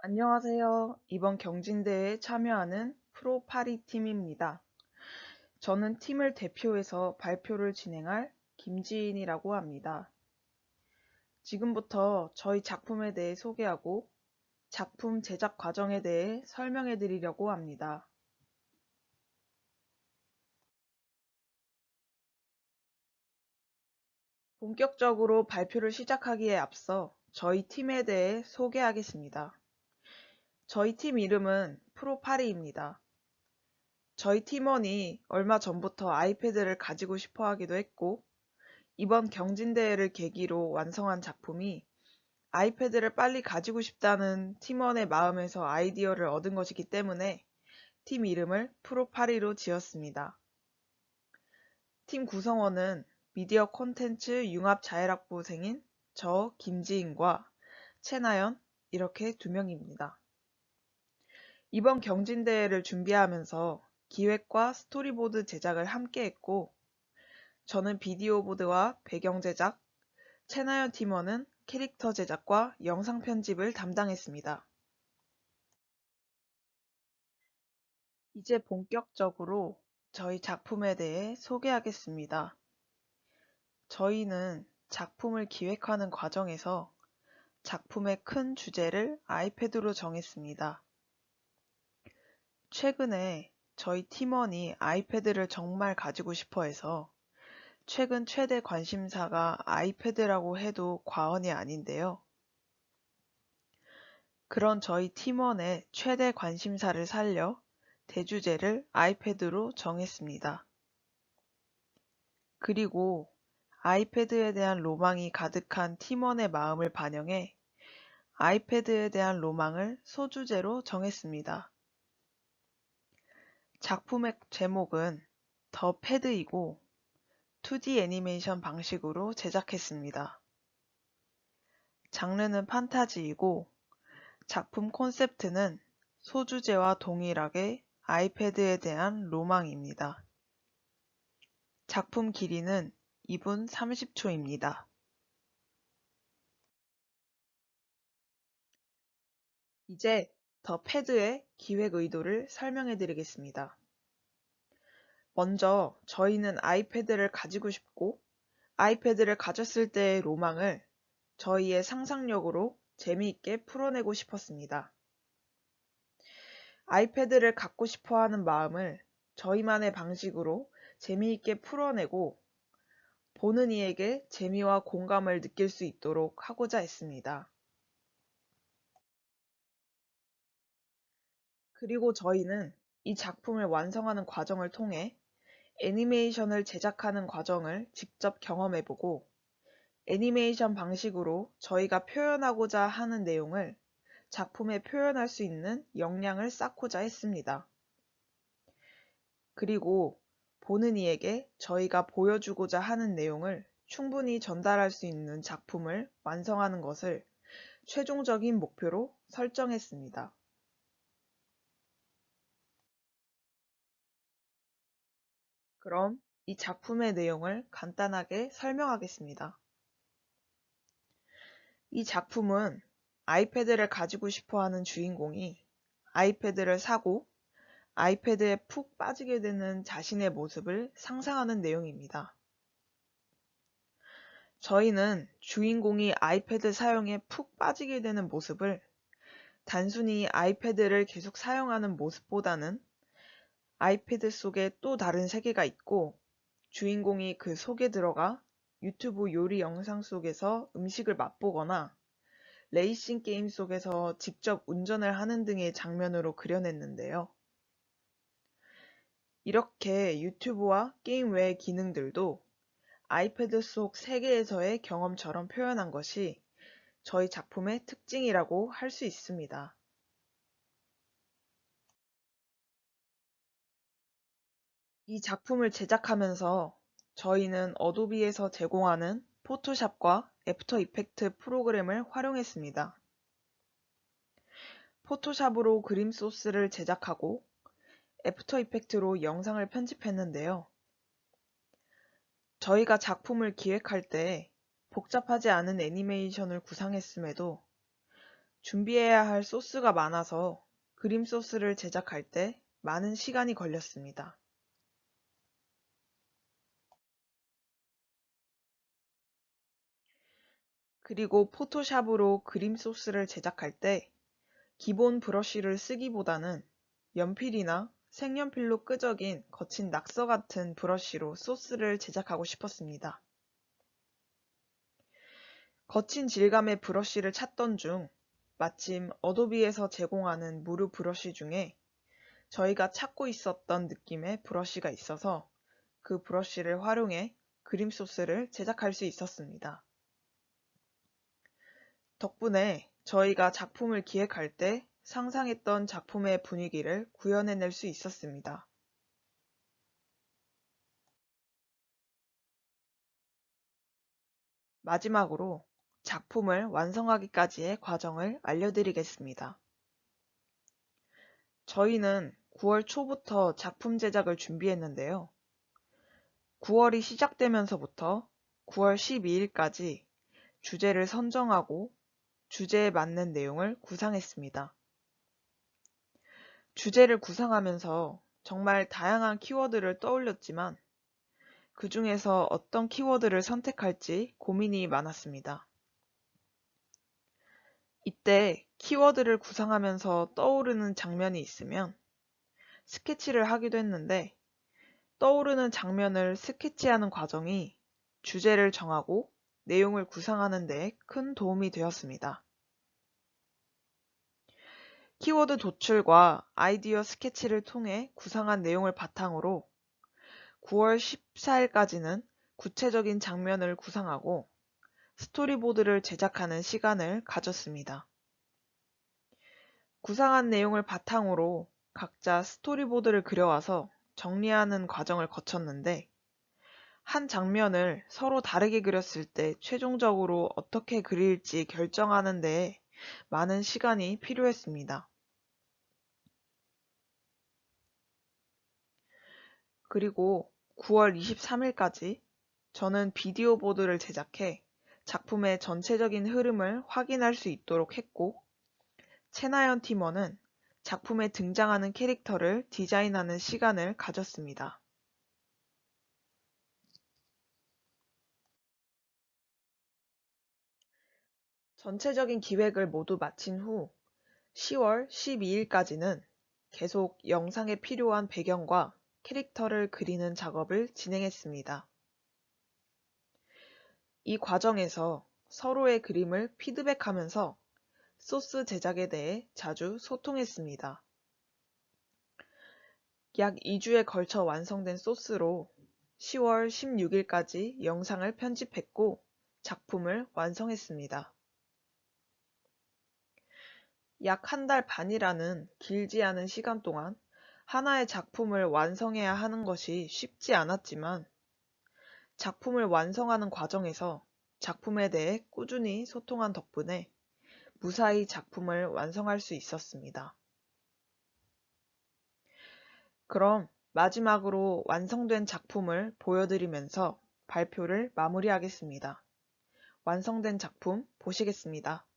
안녕하세요. 이번 경진대회에 참여하는 프로파리 팀입니다. 저는 팀을 대표해서 발표를 진행할 김지인이라고 합니다. 지금부터 저희 작품에 대해 소개하고 작품 제작 과정에 대해 설명해 드리려고 합니다. 본격적으로 발표를 시작하기에 앞서 저희 팀에 대해 소개하겠습니다. 저희 팀 이름은 프로파리입니다. 저희 팀원이 얼마 전부터 아이패드를 가지고 싶어 하기도 했고, 이번 경진대회를 계기로 완성한 작품이 아이패드를 빨리 가지고 싶다는 팀원의 마음에서 아이디어를 얻은 것이기 때문에 팀 이름을 프로파리로 지었습니다. 팀 구성원은 미디어 콘텐츠 융합 자율학부생인 저 김지인과 최나연 이렇게 두 명입니다. 이번 경진대회를 준비하면서 기획과 스토리보드 제작을 함께 했고 저는 비디오 보드와 배경 제작, 채나연 팀원은 캐릭터 제작과 영상 편집을 담당했습니다. 이제 본격적으로 저희 작품에 대해 소개하겠습니다. 저희는 작품을 기획하는 과정에서 작품의 큰 주제를 아이패드로 정했습니다. 최근에 저희 팀원이 아이패드를 정말 가지고 싶어 해서 최근 최대 관심사가 아이패드라고 해도 과언이 아닌데요. 그런 저희 팀원의 최대 관심사를 살려 대주제를 아이패드로 정했습니다. 그리고 아이패드에 대한 로망이 가득한 팀원의 마음을 반영해 아이패드에 대한 로망을 소주제로 정했습니다. 작품의 제목은 더 패드이고 2D 애니메이션 방식으로 제작했습니다. 장르는 판타지이고 작품 콘셉트는 소주제와 동일하게 아이패드에 대한 로망입니다. 작품 길이는 2분 30초입니다. 이제 더 패드의 기획 의도를 설명해 드리겠습니다. 먼저 저희는 아이패드를 가지고 싶고 아이패드를 가졌을 때의 로망을 저희의 상상력으로 재미있게 풀어내고 싶었습니다. 아이패드를 갖고 싶어 하는 마음을 저희만의 방식으로 재미있게 풀어내고 보는 이에게 재미와 공감을 느낄 수 있도록 하고자 했습니다. 그리고 저희는 이 작품을 완성하는 과정을 통해 애니메이션을 제작하는 과정을 직접 경험해보고 애니메이션 방식으로 저희가 표현하고자 하는 내용을 작품에 표현할 수 있는 역량을 쌓고자 했습니다. 그리고 보는 이에게 저희가 보여주고자 하는 내용을 충분히 전달할 수 있는 작품을 완성하는 것을 최종적인 목표로 설정했습니다. 그럼 이 작품의 내용을 간단하게 설명하겠습니다. 이 작품은 아이패드를 가지고 싶어 하는 주인공이 아이패드를 사고 아이패드에 푹 빠지게 되는 자신의 모습을 상상하는 내용입니다. 저희는 주인공이 아이패드 사용에 푹 빠지게 되는 모습을 단순히 아이패드를 계속 사용하는 모습보다는 아이패드 속에 또 다른 세계가 있고 주인공이 그 속에 들어가 유튜브 요리 영상 속에서 음식을 맛보거나 레이싱 게임 속에서 직접 운전을 하는 등의 장면으로 그려냈는데요. 이렇게 유튜브와 게임 외의 기능들도 아이패드 속 세계에서의 경험처럼 표현한 것이 저희 작품의 특징이라고 할 수 있습니다. 이 작품을 제작하면서 저희는 어도비에서 제공하는 포토샵과 애프터 이펙트 프로그램을 활용했습니다. 포토샵으로 그림 소스를 제작하고 애프터 이펙트로 영상을 편집했는데요. 저희가 작품을 기획할 때 복잡하지 않은 애니메이션을 구상했음에도 준비해야 할 소스가 많아서 그림 소스를 제작할 때 많은 시간이 걸렸습니다. 그리고 포토샵으로 그림 소스를 제작할 때 기본 브러쉬를 쓰기보다는 연필이나 색연필로 끄적인 거친 낙서 같은 브러쉬로 소스를 제작하고 싶었습니다. 거친 질감의 브러쉬를 찾던 중 마침 어도비에서 제공하는 무료 브러쉬 중에 저희가 찾고 있었던 느낌의 브러쉬가 있어서 그 브러쉬를 활용해 그림 소스를 제작할 수 있었습니다. 덕분에 저희가 작품을 기획할 때 상상했던 작품의 분위기를 구현해낼 수 있었습니다. 마지막으로 작품을 완성하기까지의 과정을 알려드리겠습니다. 저희는 9월 초부터 작품 제작을 준비했는데요. 9월이 시작되면서부터 9월 12일까지 주제를 선정하고 주제에 맞는 내용을 구상했습니다. 주제를 구상하면서 정말 다양한 키워드를 떠올렸지만 그 중에서 어떤 키워드를 선택할지 고민이 많았습니다. 이때 키워드를 구상하면서 떠오르는 장면이 있으면 스케치를 하기도 했는데 떠오르는 장면을 스케치하는 과정이 주제를 정하고 내용을 구상하는 데 큰 도움이 되었습니다. 키워드 도출과 아이디어 스케치를 통해 구상한 내용을 바탕으로 9월 14일까지는 구체적인 장면을 구상하고 스토리보드를 제작하는 시간을 가졌습니다. 구상한 내용을 바탕으로 각자 스토리보드를 그려와서 정리하는 과정을 거쳤는데 한 장면을 서로 다르게 그렸을 때 최종적으로 어떻게 그릴지 결정하는 데 많은 시간이 필요했습니다. 그리고 9월 23일까지 저는 비디오 보드를 제작해 작품의 전체적인 흐름을 확인할 수 있도록 했고 채나연 팀원은 작품에 등장하는 캐릭터를 디자인하는 시간을 가졌습니다. 전체적인 기획을 모두 마친 후 10월 12일까지는 계속 영상에 필요한 배경과 캐릭터를 그리는 작업을 진행했습니다. 이 과정에서 서로의 그림을 피드백하면서 소스 제작에 대해 자주 소통했습니다. 약 2주에 걸쳐 완성된 소스로 10월 16일까지 영상을 편집했고 작품을 완성했습니다. 약 한 달 반이라는 길지 않은 시간 동안 하나의 작품을 완성해야 하는 것이 쉽지 않았지만 작품을 완성하는 과정에서 작품에 대해 꾸준히 소통한 덕분에 무사히 작품을 완성할 수 있었습니다. 그럼 마지막으로 완성된 작품을 보여드리면서 발표를 마무리하겠습니다. 완성된 작품 보시겠습니다.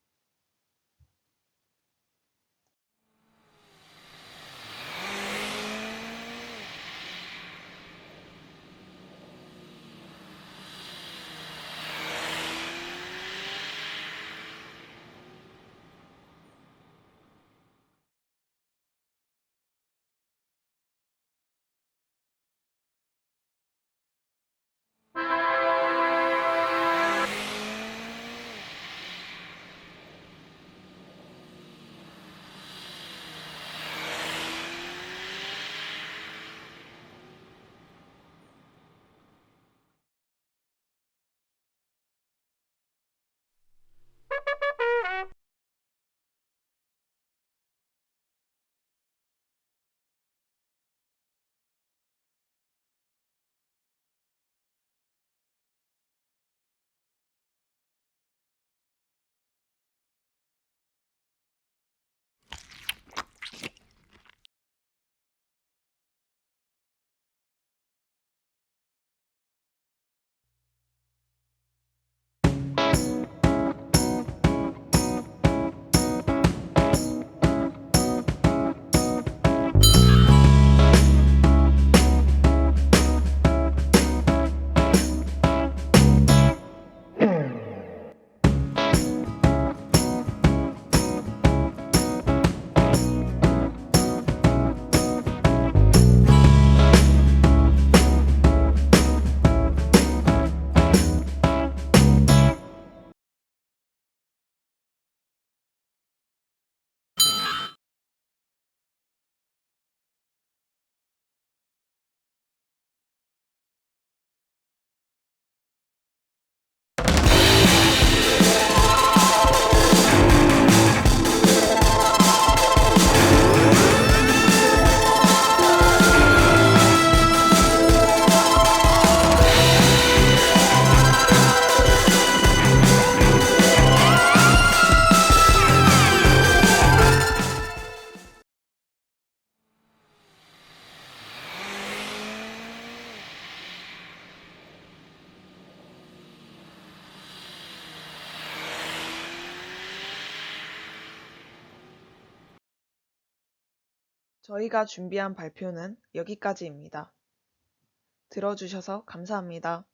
저희가 준비한 발표는 여기까지입니다. 들어주셔서 감사합니다.